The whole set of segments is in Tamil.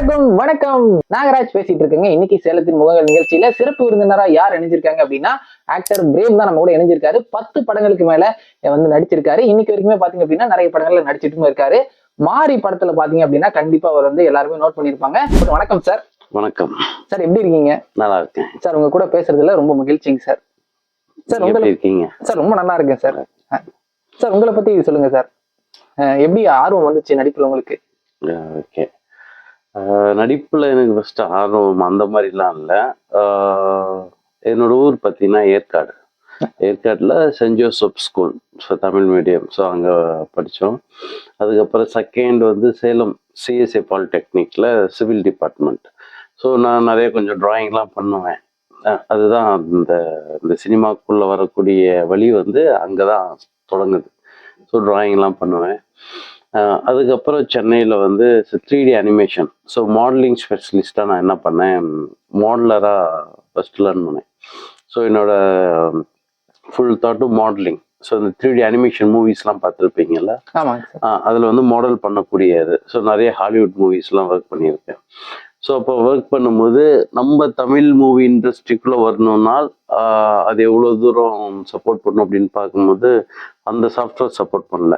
அனைவருக்கும் வணக்கம். நாகராஜ் பேசிட்டு இருக்கேங்க. இன்னைக்கு சேலத்தின் முகங்கள் நிகழ்ச்சியில சிறப்பு விருந்தினரா யார் இணைஞ்சிருக்காங்க அப்படின்னா ஆக்டர் பிரேம் தான் நம்ம கூட இணைஞ்சிருக்காரு. பத்து படங்களுக்கு மேல வந்து நடிச்சிருக்காரு. இன்னைக்கு வரைக்குமே பாத்தீங்க அப்படின்னா நிறைய படங்கள்ல நடிச்சிட்டும் இருக்காரு. மாரி படத்துல பாத்தீங்க அப்படின்னா கண்டிப்பா அவர் வந்து எல்லாருமே நோட் பண்ணிருப்பாங்க. வணக்கம் சார் வணக்கம். சார் எப்படி இருக்கீங்க? நல்லா இருக்கேன். சார் உங்க கூட பேசுறதுல ரொம்ப மகிழ்ச்சிங்க சார் சார் இருக்கீங்க? சார் ரொம்ப நல்லா இருக்கேன் சார் சார் உங்களை பத்தி சொல்லுங்க சார் எப்படி ஆர்வம் வந்துச்சு நடிப்புல உங்களுக்கு? ஓகே நடிப்பில் எனக்கு ஃபஸ்ட்டு ஆர்வம் அந்த மாதிரிலாம் இல்லை. என்னோட ஊர் பார்த்தீங்கன்னா ஏற்காடு. ஏற்காட்டில் saint Joseph school so Tamil medium. So அங்கே படித்தோம் அதுக்கப்புறம் செகண்ட் வந்து சேலம் சிஎஸ்ஏ பாலிடெக்னிக்கில் சிவில் டிபார்ட்மெண்ட். ஸோ நான் நிறைய கொஞ்சம் ட்ராயிங்லாம் பண்ணுவேன். அதுதான் இந்த இந்த சினிமாக்குள்ளே வரக்கூடிய வழி வந்து அங்கே தான் தொடங்குது. ஸோ ட்ராயிங்லாம் பண்ணுவேன். அதுக்கப்புறம் சென்னையில் வந்து three D animation so modeling ஸ்பெஷலிஸ்ட்டாக நான் என்ன பண்ணேன்? மாடலராக ஃபஸ்ட் லேர்ன் பண்ணேன். ஸோ என்னோட ஃபுல் தாட்டும் மாடலிங் ஸோ இந்த த்ரீ டி அனிமேஷன் மூவிஸ்லாம் பார்த்துருப்பீங்கல்ல? அதில் வந்து மாடல் பண்ணக்கூடியது. ஸோ நிறைய ஹாலிவுட் மூவிஸ்லாம் ஒர்க் பண்ணியிருக்கேன். ஸோ அப்போ ஒர்க் பண்ணும்போது நம்ம தமிழ் மூவி இண்டஸ்ட்ரிக்குள்ளே வரணும்னால் அது எவ்வளோ தூரம் சப்போர்ட் பண்ணும் அப்படின்னு பார்க்கும்போது அந்த சாஃப்ட்வேர் சப்போர்ட் பண்ணல.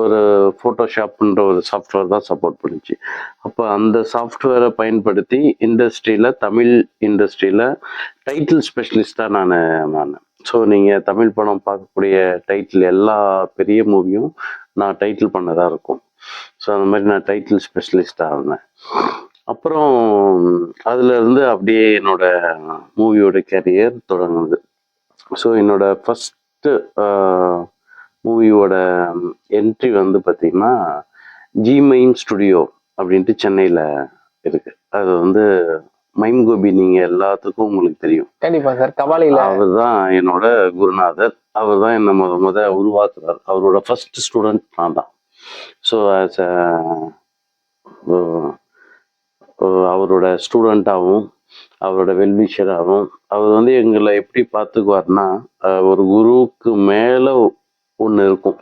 ஒரு ஃபோட்டோஷாப்ன்ற ஒரு சாஃப்ட்வேர் தான் சப்போர்ட் பண்ணுச்சு. அப்போ அந்த சாஃப்ட்வேரை பயன்படுத்தி இண்டஸ்ட்ரியில் தமிழ் இண்டஸ்ட்ரியில் டைட்டில் ஸ்பெஷலிஸ்டாக நான் நான். ஸோ நீங்கள் தமிழ் படம் பார்க்கக்கூடிய டைட்டில் எல்லா பெரிய மூவியும் நான் டைட்டில் பண்ணதாக இருக்கும். ஸோ அந்த மாதிரி நான் டைட்டில் ஸ்பெஷலிஸ்டாக இருந்தேன். அப்புறம் அதுலேருந்து அப்படியே என்னோட மூவியோட கேரியர் தொடங்குது ஸோ என்னோட ஃபஸ்ட்டு மூவியோட என்ட்ரி வந்து பார்த்தீங்கன்னா ஜி மைம் ஸ்டுடியோ அப்படின்ட்டு சென்னையில் இருக்கு. அது வந்து மைம் கோபி நீங்கள் எல்லாத்துக்கும் உங்களுக்கு தெரியும். கண்டிப்பா சார். கபாலியில அவர் தான் என்னோட குருநாதர். அவர் தான் என்னை முத முத உருவாக்குறார். அவரோட ஃபர்ஸ்ட் ஸ்டூடெண்ட் நான் தான். ஸோ ஆஸ் அவரோட ஸ்டூடெண்ட்டாகவும் அவரோட வெல்விஷராகவும் அவர் வந்து எங்களை எப்படி பார்த்துக்குவார்னா ஒரு குருவுக்கு மேலே ஒன்று இருக்கும்.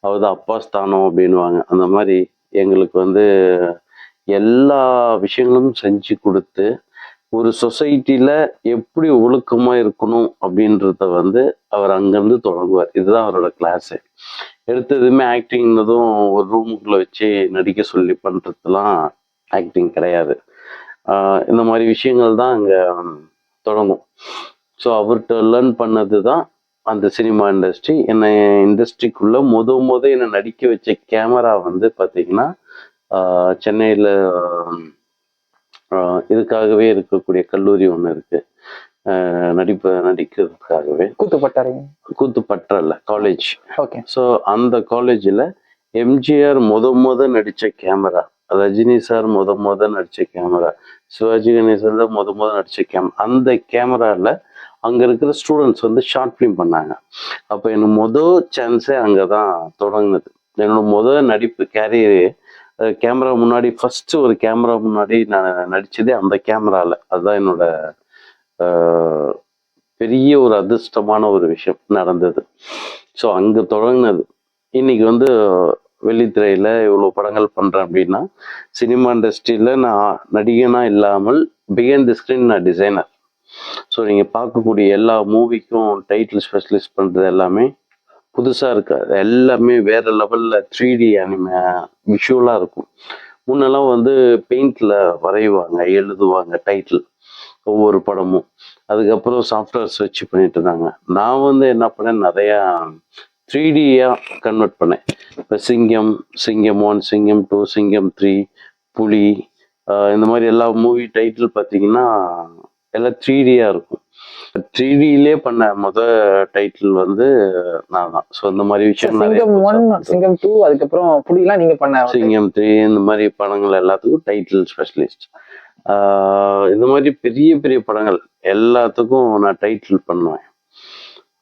அதாவது அப்பா ஸ்தானம் அப்படின்வாங்க அந்த மாதிரி எங்களுக்கு வந்து எல்லா விஷயங்களும் செஞ்சு கொடுத்து ஒரு சொசைட்டியில் எப்படி ஒழுக்கமாக இருக்கணும் அப்படின்றத வந்து அவர் அங்கிருந்து தொடங்குவார். இதுதான் அவரோட கிளாஸு எடுத்ததுமே ஆக்டிங்னதும் ஒரு ரூமுக்குள்ளே வச்சு நடிக்க சொல்லி பண்ணுறதுலாம் ஆக்டிங் கிடையாது. இந்த மாதிரி விஷயங்கள் தான் அங்கே தொடங்கும். ஸோ அவர்கிட்ட லேர்ன் பண்ணது தான் அந்த சினிமா இண்டஸ்ட்ரி என்னை இண்டஸ்ட்ரிக்குள்ள முத முத என்னை நடிக்க வச்ச கேமரா வந்து பார்த்தீங்கன்னா சென்னையில் இதுக்காகவே இருக்கக்கூடிய கல்லூரி ஒன்று இருக்கு. ஆஹ் நடிப்பு நடிக்கிறதுக்காகவே. கூத்துப்பட்டாருங்க கூத்துப்பற்றல காலேஜ் ஓகே ஸோ அந்த காலேஜில் எம்ஜிஆர் முத முத நடித்த கேமரா ரஜினி சார் முத முத நடித்த கேமரா சிவாஜி கணேசன் தான் முத முத நடித்த கேமரா அந்த கேமராவில் அங்கே இருக்கிற ஸ்டூடெண்ட்ஸ் வந்து ஷார்ட் ஃபிலிம் பண்ணாங்க. அப்போ எனக்கு மொதல் சான்ஸே அங்கே தான் தொடங்குனது. என்னோட முதல் நடிப்பு கேரியரு கேமரா முன்னாடி ஃபர்ஸ்ட் ஒரு கேமரா முன்னாடி நான் நடித்ததே அந்த கேமராவில் அதுதான் என்னோட பெரிய ஒரு அதிர்ஷ்டமான ஒரு விஷயம் நடந்தது. ஸோ அங்கே தொடங்கினது. இன்னைக்கு வந்து வெள்ளித்திரையில் இவ்வளோ படங்கள் பண்ணுறேன் அப்படின்னா சினிமா இண்டஸ்ட்ரியில் நான் நடிகனாக இல்லாமல் பிகைன் தி ஸ்க்ரீன் நான் டிசைனர் ஸோ நீங்கள் பார்க்கக்கூடிய எல்லா மூவிக்கும் டைட்டில் ஸ்பெஷலிஸ்ட் பண்றது எல்லாமே புதுசா இருக்கு. அது எல்லாமே வேற லெவல்ல த்ரீ டி அனிமே விஷுவலாக இருக்கும். முன்னெல்லாம் வந்து பெயிண்ட்ல வரைவாங்க எழுதுவாங்க டைட்டில் ஒவ்வொரு படமும். அதுக்கப்புறம் சாஃப்ட்வேர்ஸ் வச்சு பண்ணிட்டு இருந்தாங்க. நான் வந்து என்ன பண்ணேன் நிறையா த்ரீ டியா கன்வெர்ட் பண்ணேன். இப்போ சிங்கம் சிங்கம் ஒன் சிங்கம் டூ சிங்கம் த்ரீ புலி இந்த மாதிரி எல்லா மூவி டைட்டில் பார்த்தீங்கன்னா எல்லாம் த்ரீ டியா இருக்கும். த்ரீ டிலே பண்ண முத டைட்டில் வந்து நான் தான் ஸோ இந்த மாதிரி விஷயம் சிங்கம் ஒன். சிங்கம் டூ அதுக்கப்புறம் புலிலாம் நீங்க பண்ண சிங்கம் த்ரீ இந்த மாதிரி படங்கள் எல்லாத்துக்கும் டைட்டில் ஸ்பெஷலிஸ்ட் இந்த மாதிரி பெரிய பெரிய படங்கள் எல்லாத்துக்கும் நான் டைட்டில் பண்ணுவேன்.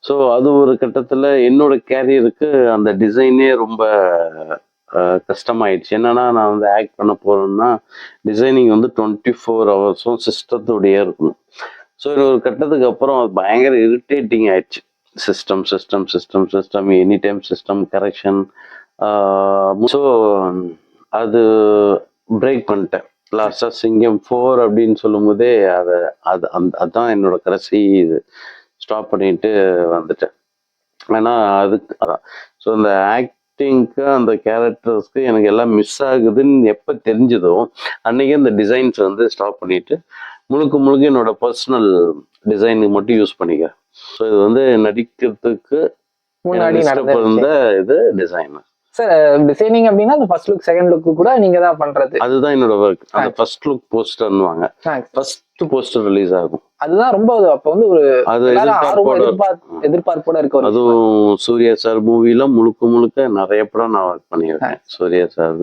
ஸோ அது ஒரு கட்டத்தில் என்னோட கேரியருக்கு அந்த டிசைனே ரொம்ப கஷ்டமாயிடுச்சு. என்னன்னா நான் வந்து ஆக்ட் பண்ண போறேன்னா டிசைனிங் வந்து டுவெண்ட்டி ஃபோர் ஹவர்ஸும் சிஸ்டத்தோடயே இருக்கணும். ஸோ இது ஒரு கட்டத்துக்கு அப்புறம் அது பயங்கர இரிட்டேட்டிங் ஆயிடுச்சு. System system system system any time system correction so அது பிரேக் பண்ணிட்டேன். லாஸ்டாக சிங்கம் ஃபோர் அப்படின்னு சொல்லும் போதே அதை அது அந்த அதான் என்னோட கடைசி இது. ஸ்டாப் பண்ணிட்டு வந்துட்டேன். ஏன்னா அதுக்கு அதான். ஸோ அந்த ஆக்டிங்க்கு அந்த கேரக்டர்ஸ்க்கு எனக்கு எல்லாம் மிஸ் ஆகுதுன்னு எப்போ தெரிஞ்சதோ அன்னைக்கே அந்த டிசைன்ஸ் வந்து ஸ்டாப் பண்ணிட்டு முழுக்க முழுக்க என்னோட பர்சனல் டிசைனுக்கு மட்டும் யூஸ் பண்ணிக்கிறேன். ஸோ இது வந்து நடிக்கிறதுக்கு முன்னாடி இருந்த இது டிசைன் சார் டிசைனிங் அப்படின்னா அந்த ஃபர்ஸ்ட் லுக் செகண்ட் லுக் கூட நீங்க தான் பண்றது. அதுதான் என்னோட ஒர்க் அந்த ஃபர்ஸ்ட் லுக் போஸ்டர்னுவாங்க. ஃபர்ஸ்ட் போஸ்டர் ரிலீஸ் ஆகும். அதுதான் ரொம்ப அப்ப வந்து ஒரு அது எதிர்பார்ப்போட எதிர்பார்ப்பு எதிர்பார்ப்போட இருக்க. அதுவும் சூர்யா சார் மூவில முழுக்க முழுக்க நிறைய படம் நான் ஒர்க் பண்ணியிருக்கேன். சூர்யா சார்.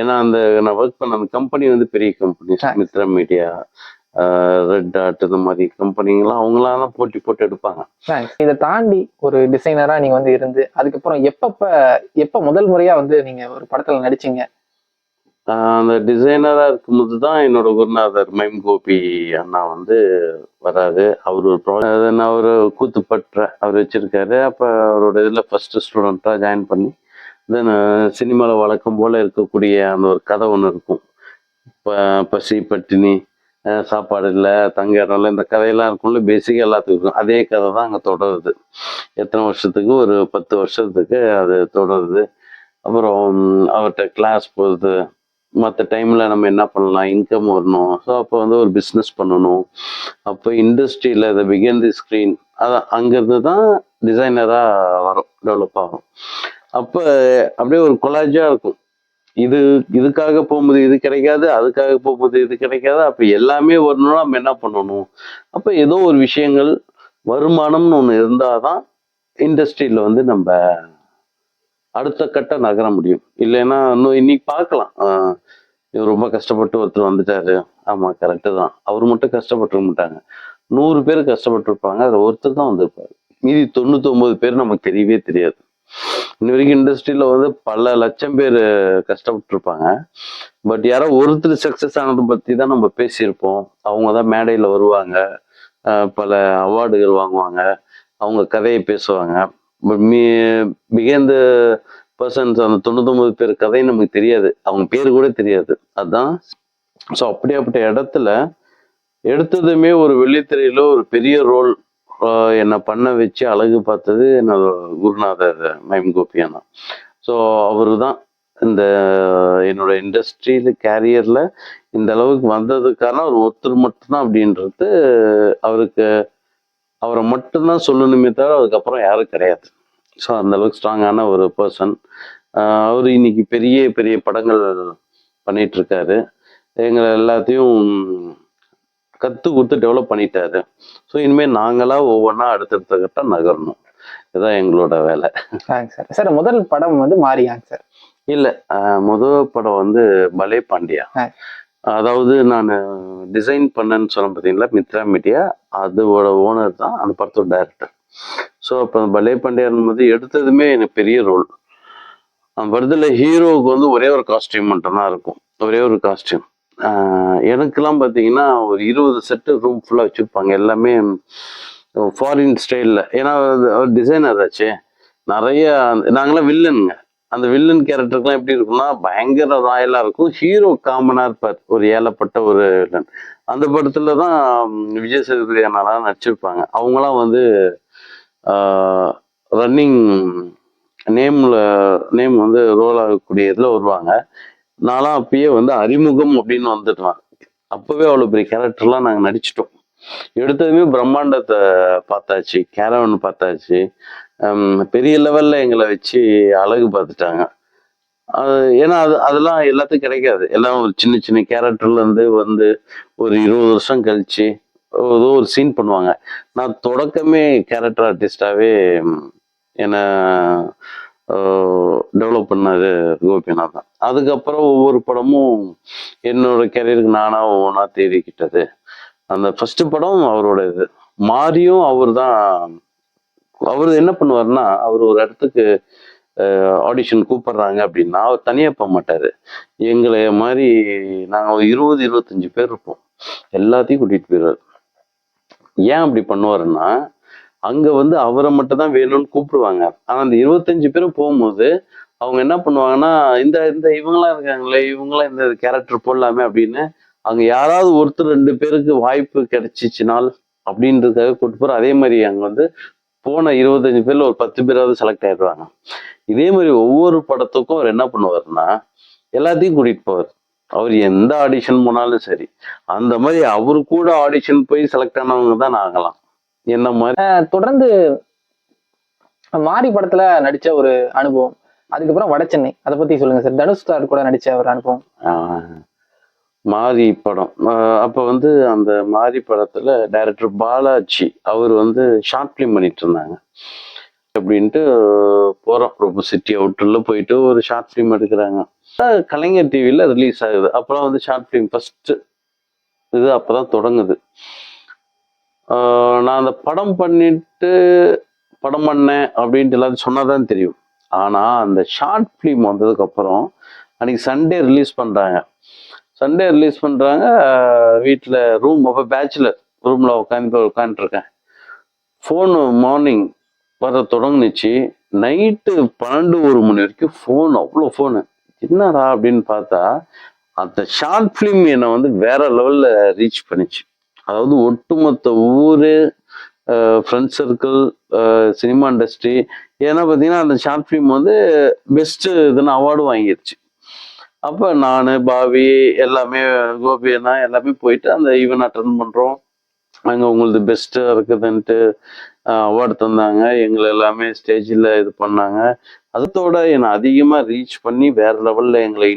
ஏன்னா அந்த நான் ஒர்க் பண்ண அந்த கம்பெனி வந்து பெரிய company. Mithra media red dot இந்த மாதிரி கம்பெனிங்கெல்லாம் அவங்களாம் தான் போட்டி போட்டு எடுப்பாங்க. இதை தாண்டி ஒரு டிசைனரா நீங்க வந்து இருந்து அதுக்கப்புறம் எப்பப்ப எப்ப முதல் முறையா வந்து நீங்க ஒரு படத்துல நடிச்சீங்க? அந்த டிசைனரா இருக்கும்போது தான் என்னோட குருநாதர் மைம் கோபி அண்ணா வந்து வராரு. அவர் ஒரு நான் ஒரு கூத்துப்பற்ற அவர் வச்சிருக்காரு. அப்போ அவரோட இதில் ஃபர்ஸ்ட் ஸ்டூடெண்ட்டாக ஜாயின் பண்ணி தென் சினிமாவில் வழக்கம் போல் இருக்கக்கூடிய அந்த ஒரு கதை ஒன்று இருக்கும். இப்போ பசி பட்டினி சாப்பாடு இல்லை தங்க இடம் இல்லை இந்த கதையெல்லாம் இருக்கும்ல பேசிக்காக எல்லாத்துக்கும். இருக்கும் அதே கதை தான் அங்கே தொடருது. எத்தனை வருஷத்துக்கு? ஒரு பத்து வருஷத்துக்கு அது தொடருது. அப்புறம் அவர்கிட்ட கிளாஸ் போகுது. மற்ற டைமில் நம்ம என்ன பண்ணலாம்? இன்கம் வரணும். ஸோ அப்போ வந்து ஒரு பிஸ்னஸ் பண்ணணும். அப்போ இண்டஸ்ட்ரியில் இதை பிகின் தி ஸ்க்ரீன் அதான் அங்கேருந்து தான் டிசைனராக வரும் டெவலப் ஆகும். அப்போ அப்படியே ஒரு கொலாஜாக இருக்கும். இது இதுக்காக போகும்போது இது கிடைக்காது அதுக்காக போகும்போது இது கிடைக்காது. அப்போ எல்லாமே வரணும்னா நம்ம என்ன பண்ணணும்? அப்போ ஏதோ ஒரு விஷயங்கள் வருமானம்னு ஒன்று இருந்தால் தான் இண்டஸ்ட்ரியில் வந்து நம்ம அடுத்த கட்ட நகர முடியும். இல்லைன்னா இன்னும் இன்னைக்கு பார்க்கலாம். இவர் ரொம்ப கஷ்டப்பட்டு ஒருத்தர் வந்துட்டாரு. ஆமா கரெக்டு தான். அவர் மட்டும் கஷ்டப்பட்டுருக்க மாட்டாங்க. நூறு பேர் கஷ்டப்பட்டு இருப்பாங்க. அதுல ஒருத்தர் தான் வந்திருப்பாரு. மீதி தொண்ணூத்தி ஒன்பது பேர் நமக்கு தெரியவே தெரியாது. இன்ன வரைக்கும் இண்டஸ்ட்ரியில வந்து பல லட்சம் பேர் கஷ்டப்பட்டு இருப்பாங்க பட் யாரோ ஒருத்தர் சக்சஸ் ஆனதை பத்தி தான் நம்ம பேசியிருப்போம். அவங்க தான் மேடையில வருவாங்க. பல அவார்டுகள் வாங்குவாங்க. அவங்க கதையை பேசுவாங்க. பட் மீ மிகுந்த பர்சன்ஸ் அந்த தொண்ணூத்தொம்பது பேர் கதை நமக்கு தெரியாது. அவங்க பேர் கூட தெரியாது. அதான். ஸோ அப்படியாப்பட்ட இடத்துல எடுத்ததுமே ஒரு வெள்ளித்திரையில ஒரு பெரிய ரோல் என்னை பண்ண வச்சு அழகு பார்த்தது என்னோட குருநாதர் மைம் கோபியானா ஸோ அவரு தான் இந்த என்னோட இண்டஸ்ட்ரியில் கேரியரில் இந்த அளவுக்கு வந்ததுக்கான ஒரு ஒருத்தர் மட்டும்தான் அப்படின்றது அவருக்கு அவரை மட்டும்தான் சொல்லணுமே தவிர அதுக்கப்புறம் யாரும் கிடையாது. ஸோ அந்த அளவுக்கு ஸ்ட்ராங்கான ஒரு பர்சன் அவர் இன்னைக்கு பெரிய பெரிய படங்கள் பண்ணிட்டு இருக்காரு. எங்களை எல்லாத்தையும் கற்றுக் கொடுத்து டெவலப் பண்ணிட்டாரு. ஸோ இனிமேல் நாங்களா ஒவ்வொன்றா அடுத்தடுத்த கட்டம் நகரணும். இதுதான் எங்களோட வேலை. சார் சார் முதல் படம் வந்து மாரியாங்க சார் இல்லை முதல் படம் வந்து பலே பாண்டியா. அதாவது நான் டிசைன் பண்ணேன்னு சொன்னேன் பார்த்தீங்களா மித்ரா மீடியா அதோட ஓனர் தான் அந்த படத்தோட டைரக்டர் ஸோ அப்போ பலே பாண்டியான் போது எடுத்ததுமே எனக்கு பெரிய ரோல் அந்த படத்தில் ஹீரோவுக்கு வந்து ஒரே ஒரு காஸ்டியூம் மட்டும்தான் இருக்கும். ஒரே ஒரு காஸ்டியூம் எனக்கெல்லாம் பார்த்தீங்கன்னா ஒரு இருபது செட்டு ரூம் ஃபுல்லாக வச்சுருப்பாங்க. எல்லாமே ஃபாரின் ஸ்டைலில் ஏன்னா ஒரு டிசைனர் ஆச்சு. நிறைய நாங்களாம் வில்லனுங்க அந்த வில்லன் கேரக்டருக்குலாம் எப்படி இருக்கும்னா பயங்கர ராயலாக இருக்கும். ஹீரோ காமனாக இருப்பார். ஒரு ஏழப்பட்ட ஒரு வில்லன் அந்த படத்தில் தான் விஜய் சேதுபதி அண்ணாலாம் நடிச்சிருப்பாங்க. அவங்களாம் வந்து ரன்னிங் நேமில் நேம் வந்து ரோல் ஆகக்கூடிய இதில் வருவாங்க. நான்லாம் அப்பயே வந்து அறிமுகம் அப்படின்னு வந்துட்டான். அப்பவே அவ்வளோ பெரிய கேரக்டர்லாம் நாங்கள் நடிச்சிட்டோம். எடுத்ததுமே பிரம்மாண்டத்தை பார்த்தாச்சு கேரவன் பார்த்தாச்சு. ஹம், பெரிய லெவல்ல எங்களை வச்சு அழகு பார்த்துட்டாங்க. அது ஏன்னா அது அதெல்லாம் எல்லாத்துக்கும் கிடைக்காது. எல்லாம் ஒரு சின்ன சின்ன கேரக்டர்ல இருந்து வந்து ஒரு இருபது வருஷம் கழிச்சு ஏதோ ஒரு சீன் பண்ணுவாங்க. நான் தொடக்கமே கேரக்டர் ஆர்டிஸ்டாவே என்னை டெவலப் பண்ணது கோபிநாத் தான். அதுக்கப்புறம் ஒவ்வொரு படமும் என்னோட கேரியருக்கு நானா ஒவ்வொன்றா தேடிக்கிட்டது. அந்த ஃபர்ஸ்ட் படம் அவரோட இது. மாரியும் அவர் தான் அவர் என்ன பண்ணுவாருன்னா அவர் ஒரு இடத்துக்கு ஆடிஷன் கூப்பிடுறாங்க அப்படின்னா அவர் தனியாக போக மாட்டார். எங்களை மாதிரி நாங்கள் இருபது இருபத்தஞ்சு பேர் இருப்போம். எல்லாத்தையும் கூட்டிகிட்டு போயிடுவார். ஏன் அப்படி பண்ணுவாருன்னா அங்கே வந்து அவரை மட்டும் தான் வேணும்னு கூப்பிடுவாங்க. ஆனால் அந்த இருபத்தஞ்சு பேரும் போகும்போது அவங்க என்ன பண்ணுவாங்கன்னா இந்த இந்த இவங்களாம் இருக்காங்களே இவங்களாம் இந்த கேரக்டர் போடலாமே அப்படின்னு அங்க யாராவது ஒருத்தர் ரெண்டு பேருக்கு வாய்ப்பு கிடைச்சிச்சுனால் அப்படின்றதுக்காக கூட்டு போற அதே மாதிரி அங்க வந்து போன இருபத்தஞ்சு பேர்ல ஒரு பத்து பேராவது செலக்ட் ஆயிடுவாங்க. இதே மாதிரி ஒவ்வொரு படத்துக்கும் அவர் என்ன பண்ணுவாருன்னா எல்லாத்தையும் கூட்டிட்டு போவார். அவர் எந்த ஆடிஷன் போனாலும் சரி. அந்த மாதிரி அவரு கூட ஆடிஷன் போய் செலக்ட் ஆனவங்க தான் ஆகலாம் என்ன மாதிரி? தொடர்ந்து மாரி படத்துல நடிச்ச ஒரு அனுபவம். அதுக்கப்புறம் வட சென்னை. அதை பத்தி சொல்லுங்க சார். தனுஷ் சார் கூட நடிச்ச ஒரு அனுபவம். மாரி படம். அப்ப வந்து அந்த மாரி படத்துல டைரக்டர் பாலாஜி அவர் வந்து ஷார்ட் ஃபிலிம் பண்ணிட்டு இருந்தாங்க. அப்படின்ட்டு போறோம். ரொம்ப சிட்டி அவுட்டர்ல போயிட்டு ஒரு ஷார்ட் ஃபிலிம் எடுக்கிறாங்க. கலைஞர் டிவில ரிலீஸ் ஆகுது. அப்பதான் வந்து ஷார்ட் ஃபிலிம் ஃபர்ஸ்ட் இது அப்பதான் தொடங்குது. நான் அந்த படம் பண்ணிட்டு படம் பண்ணேன் அப்படின்ட்டு எல்லாரும் சொன்னாதான் தெரியும். ஆனால் அந்த ஷார்ட் ஃபிலிம் வந்ததுக்கப்புறம் அன்றைக்கி சண்டே ரிலீஸ் பண்ணுறாங்க சண்டே ரிலீஸ் பண்ணுறாங்க வீட்டில் ரூம் அப்போ பேச்சுலர் ரூமில் உட்காந்து உட்காந்துட்டுருக்கேன் ஃபோனு மார்னிங் வர தொடங்குனுச்சு. நைட்டு பன்னெண்டு ஒரு மணி வரைக்கும் ஃபோன் அவ்வளோ ஃபோனு என்னடா அப்படின்னு பார்த்தா அந்த ஷார்ட் ஃபிலிம் என்னை வந்து வேற லெவலில் ரீச் பண்ணிச்சு. அதாவது ஒட்டுமொத்த ஊர் ஃப்ரெண்ட் சர்க்கிள் சினிமா இண்டஸ்ட்ரி ஏன்னா பார்த்தீங்கன்னா அந்த ஷார்ட் ஃபிலிம் வந்து பெஸ்ட்டு இதுன்னு அவார்டு வாங்கிருச்சு. அப்போ நான் பாவி எல்லாமே கோபி அண்ணா எல்லாமே போயிட்டு அந்த ஈவெண்ட் அட்டன் பண்ணுறோம் அங்கே உங்களுக்கு பெஸ்ட்டாக இருக்குதுன்ட்டு அவார்டு தந்தாங்க. எங்களை எல்லாமே ஸ்டேஜில் இது பண்ணாங்க. அதோட என்னை அதிகமாக ரீச் பண்ணி வேறு லெவலில் எங்களை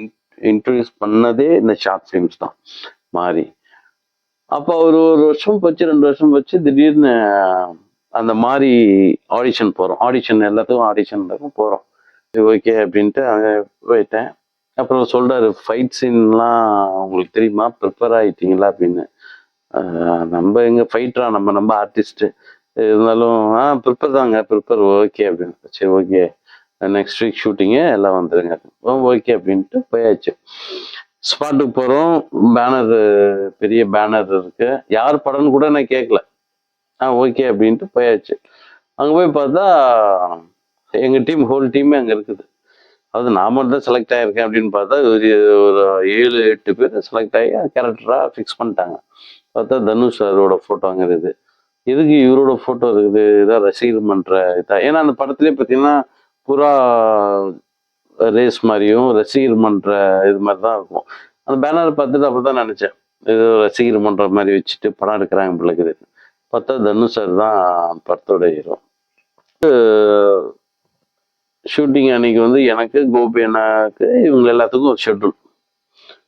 இன்ட்ரடியூஸ் பண்ணதே இந்த ஷார்ட் ஃபிலிம்ஸ் தான். மாறி. அப்போ ஒரு ஒரு வருஷம் போச்சு ரெண்டு வருஷம் போச்சு திடீர்னு அந்த மாதிரி ஆடிஷன் போகிறோம் ஆடிஷன் எல்லாத்துக்கும் ஆடிஷன் இருக்கும் போகிறோம் ஓகே அப்படின்ட்டு அங்கே போயிட்டேன். அப்புறம் சொல்கிறாரு ஃபைட் சீன்லாம் உங்களுக்கு தெரியுமா? ப்ரிப்பேர் ஆகிட்டீங்களா அப்படின்னு. நம்ம எங்கே ஃபைட்டரா நம்ம நம்ம ஆர்டிஸ்ட்டு இருந்தாலும் ஆ ப்ரிப்பேர் தாங்க ப்ரிப்பேர் ஓகே அப்படின்னு சரி ஓகே நெக்ஸ்ட் வீக் ஷூட்டிங்கு எல்லாம் வந்துடுங்க ஓகே அப்படின்ட்டு போயாச்சு. ஸ்பாட்டுக்கு போகிறோம் பேனர் பெரிய பேனர் இருக்கு. யார் படம்னு கூட நான் கேட்கல ஆ ஓகே அப்படின்ட்டு போயாச்சு. அங்கே போய் பார்த்தா எங்கள் டீம் ஹோல் டீமே அங்கே இருக்குது. அது நான் மட்டும் தான் செலக்ட் ஆகியிருக்கேன் அப்படின்னு பார்த்தா ஒரு ஒரு ஏழு எட்டு பேர் செலக்ட் ஆகி கேரக்டராக ஃபிக்ஸ் பண்ணிட்டாங்க. பார்த்தா தனுஷ் சாரோட ஃபோட்டோ அங்கே இருக்குது எதுக்கு இவரோட ஃபோட்டோ இருக்குது? இதான் ரசிகர் பண்ணுற இதாக ஏன்னா அந்த படத்துலேயே பார்த்தீங்கன்னா புறா ரேஸ் மாதிரியும் ரசிகர் மன்ற இது மாதிரி தான் இருக்கும். அந்த பேனர் பார்த்துட்டு அப்போ தான் நினச்சேன். ஏதோ ரசிகர் மன்ற மாதிரி வச்சுட்டு படம் எடுக்கிறாங்க பிள்ளைக்கு பார்த்தா தனுஷ் சார் தான் படத்தோட ஹீரோ ஷூட்டிங் அன்னைக்கு வந்து எனக்கு கோபி அண்ணாக்கு இவங்க எல்லாத்துக்கும் ஒரு ஷெட்யூல்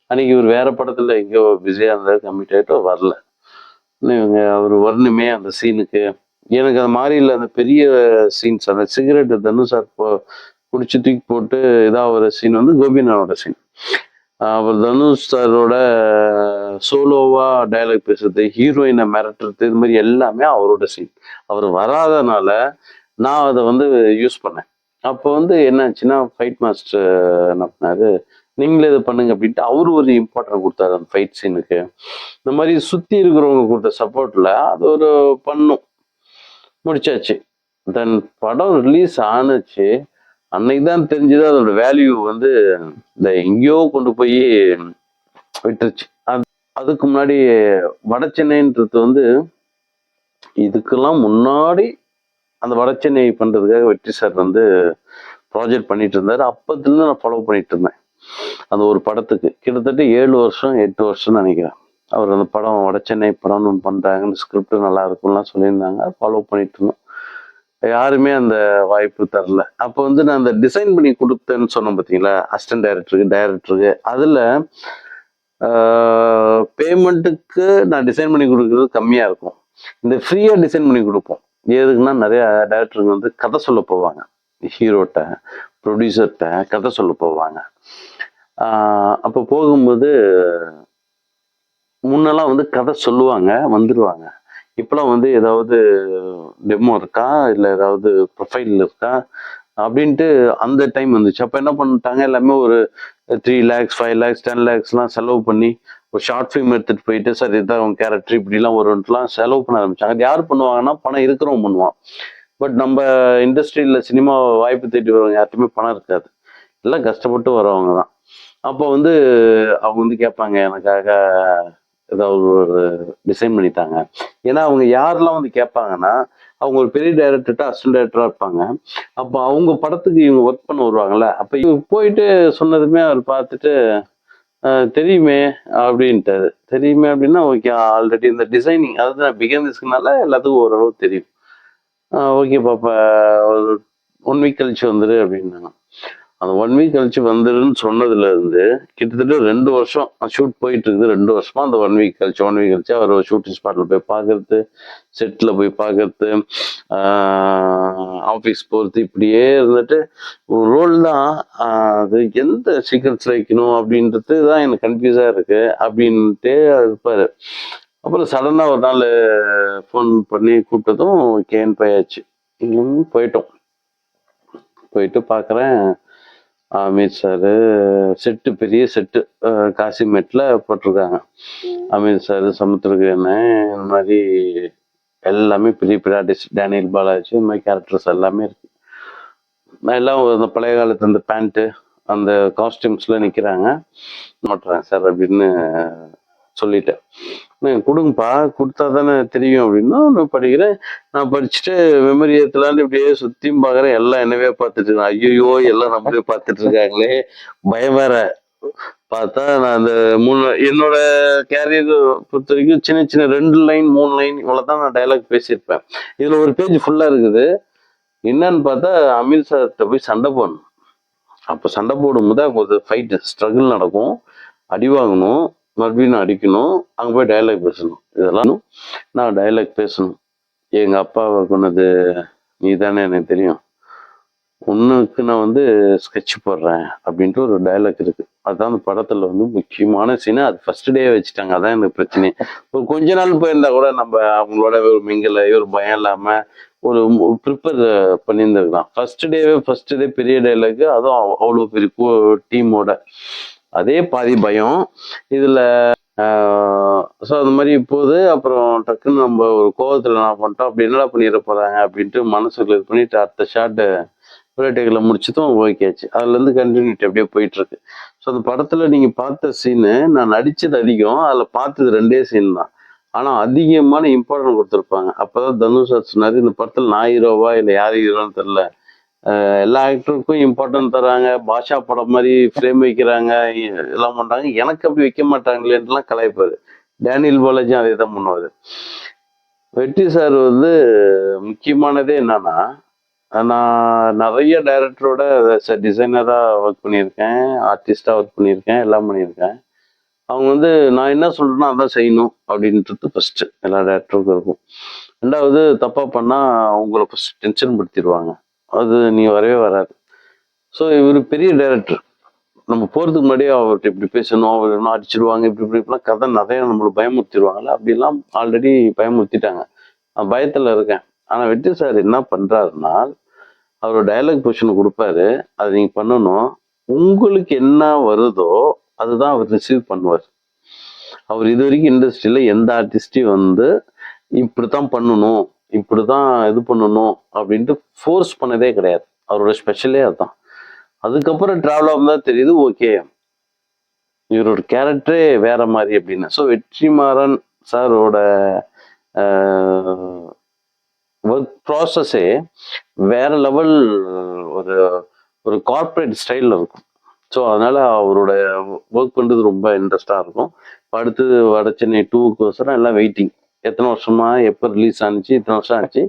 அன்னைக்கு இவர் வேற படத்துல எங்கேயோ பிஸியாக இருந்தார் கம்மிட் ஆகிட்டோ வரல. இவங்க அவர் வரணுமே அந்த சீனுக்கு எனக்கு அந்த மாதிரி இல்லை. அந்த பெரிய சீன்ஸ் அந்த சிகரெட் தனுஷ் சார் பிடிச்சி குடிச்சு தூக்கி போட்டு இதாக ஒரு சீன் வந்து கோபிநாதோட சீன் அவர் தனுஷ் சாரோட சோலோவா டைலாக் பேசுறது ஹீரோயினை மிரட்டுறது இது மாதிரி எல்லாமே அவரோட சீன் அவர் வராதனால நான் அதை வந்து யூஸ் பண்ணேன். அப்போ வந்து என்னாச்சுன்னா ஃபைட் மாஸ்டர் என்ன பண்ணாரு நீங்களே இதை பண்ணுங்க அப்படின்ட்டு அவரு ஒரு இம்பார்ட்டன்ட் கொடுத்தாரு அந்த ஃபைட் சீனுக்கு இந்த மாதிரி சுற்றி இருக்கிறவங்க கொடுத்த சப்போர்ட்ல அது ஒரு பண்ணும். முடிச்சாச்சு. தென் படம் ரிலீஸ் ஆணுச்சு அன்னைக்கு தான் தெரிஞ்சது அதோட வேல்யூ வந்து இந்த எங்கேயோ கொண்டு போய் விட்டுருச்சு. அது அதுக்கு முன்னாடி வட சென்னைன்றது வந்து இதுக்கெல்லாம் முன்னாடி அந்த வட சென்னை பண்ணுறதுக்காக வெற்றி சார் வந்து ப்ராஜெக்ட் பண்ணிட்டு இருந்தார். அப்பத்துலேருந்து நான் ஃபாலோ பண்ணிட்டு இருந்தேன். அந்த ஒரு படத்துக்கு. கிட்டத்தட்ட ஏழு வருஷம் எட்டு வருஷம்னு நினைக்கிறேன். அவர் அந்த படம் வட சென்னை படம்னு ஒன்று பண்றாங்க ஸ்கிரிப்ட் நல்லா இருக்கும்லாம் சொல்லியிருந்தாங்க. ஃபாலோ பண்ணிட்டு இருந்தோம். யாருமே அந்த வாய்ப்பு தரல. அப்போ வந்து நான் அந்த டிசைன் பண்ணி கொடுத்தேன்னு சொன்னேன் பார்த்தீங்களா அசிஸ்டன்ட் டைரக்டருக்கு டைரக்டருக்கு அதில் பேமெண்ட்டுக்கு நான் டிசைன் பண்ணி கொடுக்குறது கம்மியாக இருக்கும். இந்த ஃப்ரீயாக டிசைன் பண்ணி கொடுப்போம். எதுக்குன்னா நிறையா டேரக்டருங்க வந்து கதை சொல்ல போவாங்க. ஹீரோட்ட ப்ரொடியூசர்கிட்ட கதை சொல்ல போவாங்க. அப்போ போகும்போது முன்னெல்லாம் வந்து கதை சொல்லுவாங்க வந்துடுவாங்க இப்போலாம் வந்து ஏதாவது டெமோ இருக்கா? இல்லை ஏதாவது ப்ரொஃபைல் இருக்கா? அப்படின்ட்டு அந்த டைம் வந்துச்சு. அப்போ என்ன பண்ணிட்டாங்க? எல்லாமே ஒரு three lakhs five lakhs ten லேக்ஸ்லாம் செலவு பண்ணி ஒரு ஷார்ட் ஃபிலிம் எடுத்துகிட்டு போயிட்டு சார் இதுதான் அவங்க கேரக்டர் இப்படிலாம் வரும்ட்டுலாம் செலவு பண்ண ஆரம்பிச்சாங்க. அது யார் பண்ணுவாங்கன்னா பணம் இருக்கிறவங்க பண்ணுவான். பட் நம்ம இண்டஸ்ட்ரியில் சினிமா வாய்ப்பு தேடி வரவங்க யார்ட்டுமே பணம் இருக்காது. எல்லாம் கஷ்டப்பட்டு வரவங்க தான். அப்போ வந்து அவங்க வந்து கேட்பாங்க எனக்காக ஏதாவது ஒரு டிசைன் பண்ணித்தாங்க ஏன்னா அவங்க யாரெல்லாம் வந்து கேட்பாங்கன்னா அவங்க ஒரு பெரிய டைரக்டர்கிட்ட அசிஸ்டன்ட் டைரக்டராக இருப்பாங்க. அப்போ அவங்க படத்துக்கு இவங்க ஒர்க் பண்ண வருவாங்கல்ல அப்போ இவங்க போயிட்டு சொன்னதுமே அவர் பார்த்துட்டு தெரியுமே அப்படின்ட்டாரு. தெரியுமே அப்படின்னா ஓகே ஆல்ரெடி இந்த டிசைனிங் அதாவது நான் பிகினர்ஸ்க்குனால எல்லாத்துக்கும் ஓரளவு தெரியும். ஓகே பாப்பா ஒரு ஒன் வீக் கழிச்சு வந்துரு அப்படின்னாங்க. அந்த ஒன் வீக் கழிச்சு வந்துருன்னு சொன்னதுல இருந்து கிட்டத்தட்ட ரெண்டு வருஷம் ஷூட் போயிட்டு இருக்குது ரெண்டு வருஷமா அந்த ஒன் வீக் கழிச்சு ஒன் வீக் கழிச்சு அவர் ஷூட்டிங் ஸ்பாட்ல போய் பார்க்கறது செட்ல போய் பார்க்கறது ஆஃபீஸ் போகிறது இப்படியே இருந்துட்டு ரோல் தான் அது எந்த சீக்கிரத்தில் வைக்கணும் அப்படின்றது தான் எனக்கு கன்ஃபியூஸாக இருக்கு அப்படின்ட்டு இருப்பார். அப்புறம் சடனாக ஒரு நாள் ஃபோன் பண்ணி கூப்பிட்டதும் கேன் போயாச்சு போயிட்டோம். போயிட்டு பார்க்குறேன் அமித் சாரு செட்டு பெரிய செட்டு காசிமேட்டில் போட்டிருக்காங்க. அமித் சாரு சமுத்திரகன்னு இந்த மாதிரி எல்லாமே பெரிய பெரிய ஆர்டிஸ்ட் டேனியல் பாலாஜி இந்த மாதிரி கேரக்டர்ஸ் எல்லாமே இருக்கு. எல்லாம் அந்த பழைய காலத்து அந்த பேண்ட்டு அந்த காஸ்டியூம்ஸ்ல நிற்கிறாங்க மாட்டுறேன் சார் அப்படின்னு சொல்லிட்டேன். நான் கொடுங்கப்பா கொடுத்தா தானே தெரியும் அப்படின்னா நான் படிக்கிறேன். நான் படிச்சுட்டு மெமரி ஏற்றலான்னு இப்படியே சுத்தியும் பார்க்குறேன். எல்லாம் என்னவே பார்த்துட்டு இருக்கேன் ஐயோ எல்லாம் நம்மளே பார்த்துட்டு இருக்காங்களே. பயம் வேற. பார்த்தா நான் அந்த மூணு என்னோட கேரியர் பொறுத்த வரைக்கும் சின்ன சின்ன ரெண்டு லைன் மூணு லைன் இவ்வளோ தான் நான் டைலாக் பேசியிருப்பேன். இதில் ஒரு பேஜ் ஃபுல்லாக இருக்குது. என்னன்னு பார்த்தா அமீர் சார்கிட்ட போய் சண்டை போடணும். அப்போ சண்டை போடும்போது அங்கே ஃபைட்டு ஸ்ட்ரகிள் நடக்கும். அடி வாங்கணும். மறுபடியும் நான் அடிக்கணும். அங்கே போய் டயலாக் பேசணும். இதெல்லாம் நான் டயலாக் பேசணும். எங்கள் அப்பாவை கொண்டது நீ தானே எனக்கு தெரியும். உன்னுக்கு நான் வந்து ஸ்கெட்ச் போடுறேன் அப்படின்ட்டு ஒரு டயலாக் இருக்கு. அதுதான் அந்த படத்தில் வந்து முக்கியமான சீனை அது ஃபர்ஸ்ட் டே வச்சுட்டாங்க. அதான் எனக்கு பிரச்சனை. ஒரு கொஞ்ச நாள் போயிருந்தா கூட நம்ம அவங்களோட ஒரு மிங்கல ஒரு பயம் இல்லாமல் ஒரு ப்ரிப்பேர் பண்ணியிருந்துருக்கலாம். ஃபர்ஸ்ட் டேவே ஃபர்ஸ்ட் டே பெரிய டயலாக் அதுவும் அவ்வளோ பெரிய டீமோட அதே பாதி பயம். இதில் ஸோ அந்த மாதிரி இப்போது அப்புறம் டக்குன்னு நம்ம ஒரு கோவத்தில் என்ன பண்ணிட்டோம்? அப்படி என்னடா பண்ணிட போகிறாங்க அப்படின்ட்டு மனசுக்குள்ள இது பண்ணிட்டு அடுத்த ஷாட்டு ஒரே முடிச்சதும் ஓகேச்சு அதுலேருந்து கண்டினியூட்டி அப்படியே போயிட்டுருக்கு. ஸோ அந்த படத்தில் நீங்கள் பார்த்த சீனு நான் நடித்தது அதிகம். அதில் பார்த்தது ரெண்டே சீன் தான். ஆனால் அதிகமான இம்பார்ட்டன்ட் கொடுத்துருப்பாங்க. அப்பதான் தனுஷ் சார் சொன்னார் இந்த படத்தில் நான் ஹீரோவா இல்லை யார் ஹீரோன்னு தெரில எல்லா ஆக்டருக்கும் இம்பார்ட்டன்ட் தராங்க பாஷா படம் மாதிரி ஃப்ரேம் வைக்கிறாங்க. எல்லாம் பண்றாங்க. எனக்கு அப்படி வைக்க மாட்டாங்களேன்ட்டுலாம் கலாய்ப்பாரு. டேனியல் பாலாஜியும் அதே தான் பண்ணுவாரு. வெற்றி சார் வந்து முக்கியமானதே என்னன்னா நான் நிறைய டைரக்டரோட டிசைனராக ஒர்க் பண்ணியிருக்கேன். ஆர்டிஸ்டாக ஒர்க் பண்ணியிருக்கேன். எல்லாம் பண்ணியிருக்கேன். அவங்க வந்து நான் என்ன சொல்றேனோ அதான் செய்யணும் அப்படின்றது ஃபஸ்ட்டு எல்லா டேரக்டருக்கும் இருக்கும். ரெண்டாவது தப்பாக பண்ணால் அவங்கள ஃபஸ்ட் டென்ஷன் படுத்திடுவாங்க. அது நீ வரவே வராது. ஸோ இவர் பெரிய டைரக்டர் நம்ம போகிறதுக்கு முன்னாடியே அவர்கிட்ட இப்படி பேசணும் அவர் என்ன அடிச்சிருவாங்க இப்படி இப்படி இப்படிலாம் கதை நிறைய நம்மளை பயமுறுத்திடுவாங்கல்ல அப்படிலாம் ஆல்ரெடி பயமுறுத்திட்டாங்க. நான் பயத்தில் இருக்கேன். ஆனால் வெற்றி சார் என்ன பண்ணுறாருன்னா அவர் டயலாக் பொசிஷன் கொடுப்பாரு. அதை நீங்கள் பண்ணணும். உங்களுக்கு என்ன வருதோ அதுதான் அவர் ரிசீவ் பண்ணுவார். அவர் இது வரைக்கும் இண்டஸ்ட்ரியில் எந்த ஆர்டிஸ்டையும் வந்து இப்படி தான் பண்ணணும். இப்படி தான் இது பண்ணணும் அப்படின்ட்டு ஃபோர்ஸ் பண்ணதே கிடையாது. அவரோட ஸ்பெஷலே அதுதான் அதுக்கப்புறம் ட்ராவல் ஆகும்போது தெரியுது ஓகே இவரோட கேரக்டரே வேற மாதிரி அப்படின்னு. ஸோ வெற்றிமாறன் சாரோட ஒர்க் ப்ராசஸ்ஸே வேற லெவல் ஒரு ஒரு கார்ப்பரேட் ஸ்டைலில் இருக்கும். ஸோ அதனால் அவரோட ஒர்க் பண்ணுறது ரொம்ப இன்ட்ரெஸ்டாக இருக்கும். அடுத்து அடுத்தது வட சென்னை டூக்கு எல்லாம் வெயிட்டிங் எத்தனை வருஷமா எப்போ ரிலீஸ் ஆனிச்சு இத்தனை வருஷம் ஆச்சு.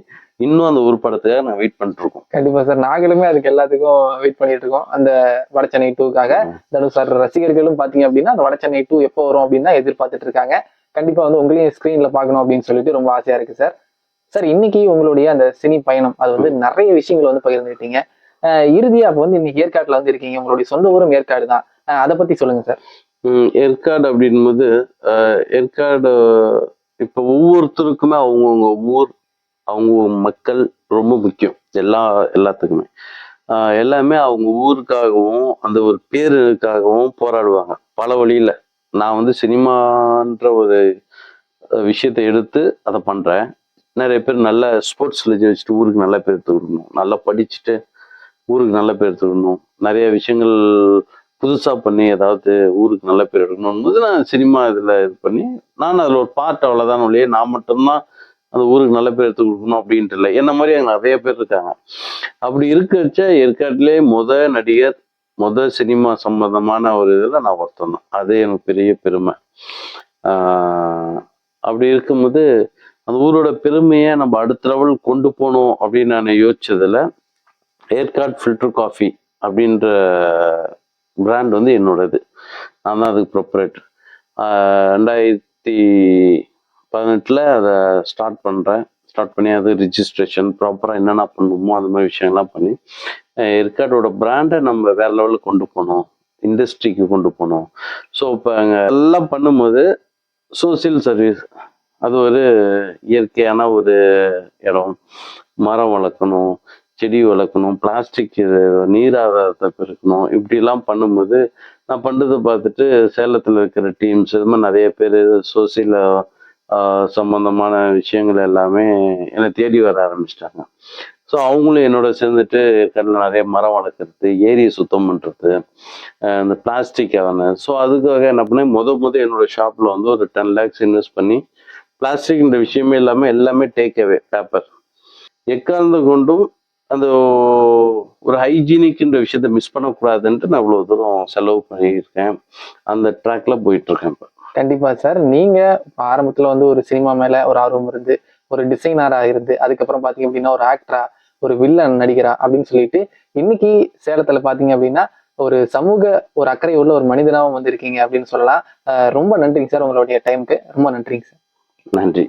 இன்னும் அந்த ஒரு படத்துக்காக நான் வெயிட் பண்ணிட்டு இருக்கோம் கண்டிப்பா சார். நாங்களுமே அதுக்கு எல்லாத்துக்கும் வெயிட் பண்ணிட்டு இருக்கோம் அந்த வடச்சென்னை டூக்காக தனுஷ் சார் ரசிகர்களும் பாத்தீங்க அப்படின்னா அந்த வடச்சென்னை டூ எப்போ வரும் அப்படின்னு தான் எதிர்பார்த்துட்டு இருக்காங்க கண்டிப்பா வந்து உங்களையும் ஸ்கிரீன்ல பார்க்கணும் அப்படின்னு சொல்லிட்டு ரொம்ப ஆசையா இருக்கு சார். சார் இன்னைக்கு உங்களுடைய அந்த சினி பயணம் அது வந்து நிறைய விஷயங்கள் வந்து பகிர்ந்துக்கிட்டீங்க இறுதியா அப்ப வந்து இன்னைக்கு ஏற்காட்டுல வந்து இருக்கீங்க. உங்களுடைய சொந்த ஊரும் ஏற்காடு தான். அதை பத்தி சொல்லுங்க சார். ஏற்காடு அப்படின்போது ஏற்காடு இப்போ ஒவ்வொருத்தருக்குமே அவங்கவுங்க ஊர் அவங்க மக்கள் ரொம்ப முக்கியம். எல்லா எல்லாத்துக்குமே. எல்லாமே அவங்க ஊருக்காகவும் அந்த ஒரு பேருக்காகவும் போராடுவாங்க. பல வழியில. நான் வந்து சினிமான்ற ஒரு விஷயத்தை எடுத்து அதை பண்றேன். நிறைய பேர் நல்ல ஸ்போர்ட்ஸ் ஜெயிச்சுட்டு வச்சுட்டு ஊருக்கு நல்ல பேர் எடுத்து நல்லா படிச்சுட்டு ஊருக்கு நல்ல பேர் எடுத்து நிறைய விஷயங்கள் புதுசாக பண்ணி ஏதாவது ஊருக்கு நல்ல பேர் எடுக்கணும் போது நான் சினிமா இதில் இது பண்ணி நான் அதில் ஒரு பார்ட் அவ்வளோதான் ஒழிய நான் மட்டும்தான் அந்த ஊருக்கு நல்ல பேர் எடுத்து கொடுக்கணும் அப்படின்ட்டு இல்லை. என்ன மாதிரி அங்கே நிறைய பேர் இருக்காங்க. அப்படி இருக்கச்ச ஏற்காட்டிலே முத நடிகர் முத சினிமா சம்பந்தமான ஒரு இதில் நான் ஒருத்தன் அது எனக்கு பெரிய பெருமை. அப்படி இருக்கும்போது அந்த ஊரோட பெருமையை நம்ம அடுத்த லெவல் கொண்டு போகணும் அப்படின்னு நான் யோசிச்சதில் ஏற்காட் ஃபில்டர் காஃபி அப்படின்ற பிராண்ட் வந்து என்னோடது. நான் தான் அதுக்கு ப்ரொப்ரேட்டர் ரெண்டாயிரத்தி பதினெட்டில் அதை ஸ்டார்ட் பண்ணுறேன் ஸ்டார்ட் பண்ணி அது ரிஜிஸ்ட்ரேஷன் ப்ராப்பராக என்னென்ன பண்ணணுமோ அந்த மாதிரி விஷயங்கள்லாம் பண்ணி ஏற்காடோட பிராண்டை நம்ம வேற லெவலுக்கு கொண்டு போகணும் இண்டஸ்ட்ரிக்கு கொண்டு போகணும் ஸோ இப்போ அங்கே எல்லாம் பண்ணும்போது சோசியல் சர்வீஸ் அது ஒரு இயற்கையான ஒரு இடம். மரம் வளர்க்கணும். செடி வளர்க்கணும் பிளாஸ்டிக் நீராதாரத்தை நீர் ஆதாரத்தை பெருக்கணும் இப்படிலாம் பண்ணும்போது நான் பண்ணுறதை பார்த்துட்டு சேலத்தில் இருக்கிற டீம்ஸ் இது மாதிரி நிறைய பேர் சோசியல் சம்பந்தமான விஷயங்கள் எல்லாமே என்னை தேடி வர ஆரம்பிச்சிட்டாங்க. ஸோ அவங்களும் என்னோட சேர்ந்துட்டு கடலில் நிறைய மரம் வளர்க்குறது ஏரியை சுத்தம் பண்ணுறது இந்த பிளாஸ்டிக் அவனை ஸோ அதுக்காக என்ன பண்ணேன் முத முத என்னோட ஷாப்பில் வந்து ஒரு டென் லேக்ஸ் இன்வெஸ்ட் பண்ணி பிளாஸ்டிக்ன்ற விஷயமே இல்லாமல் எல்லாமே டேக் அவே பேப்பர் எக்காந்து கொண்டும் அந்த ஒரு ஹைஜீனிக்ன்ற விஷயத்த மிஸ் பண்ணக்கூடாதுன்ட்டு நான் இவ்வளோ தூரம் செலவு பண்ணியிருக்கேன். அந்த ட்ராக்ல போயிட்டு இருக்கேன் இப்போ. கண்டிப்பா சார். நீங்க ஆரம்பத்துல வந்து ஒரு சினிமா மேல ஒரு ஆர்வம் இருந்து ஒரு டிசைனரா இருந்து அதுக்கப்புறம் பாத்தீங்க அப்படின்னா ஒரு ஆக்டரா ஒரு வில்லன் நடிகரா அப்படின்னு சொல்லிட்டு இன்னைக்கு சேலத்துல பாத்தீங்க அப்படின்னா ஒரு சமூக ஒரு அக்கறை உள்ள ஒரு மனிதனாவும் வந்திருக்கீங்க அப்படின்னு சொல்லலாம். ரொம்ப நன்றிங்க சார் உங்களுடைய டைமுக்கு ரொம்ப நன்றிங்க சார். நன்றி.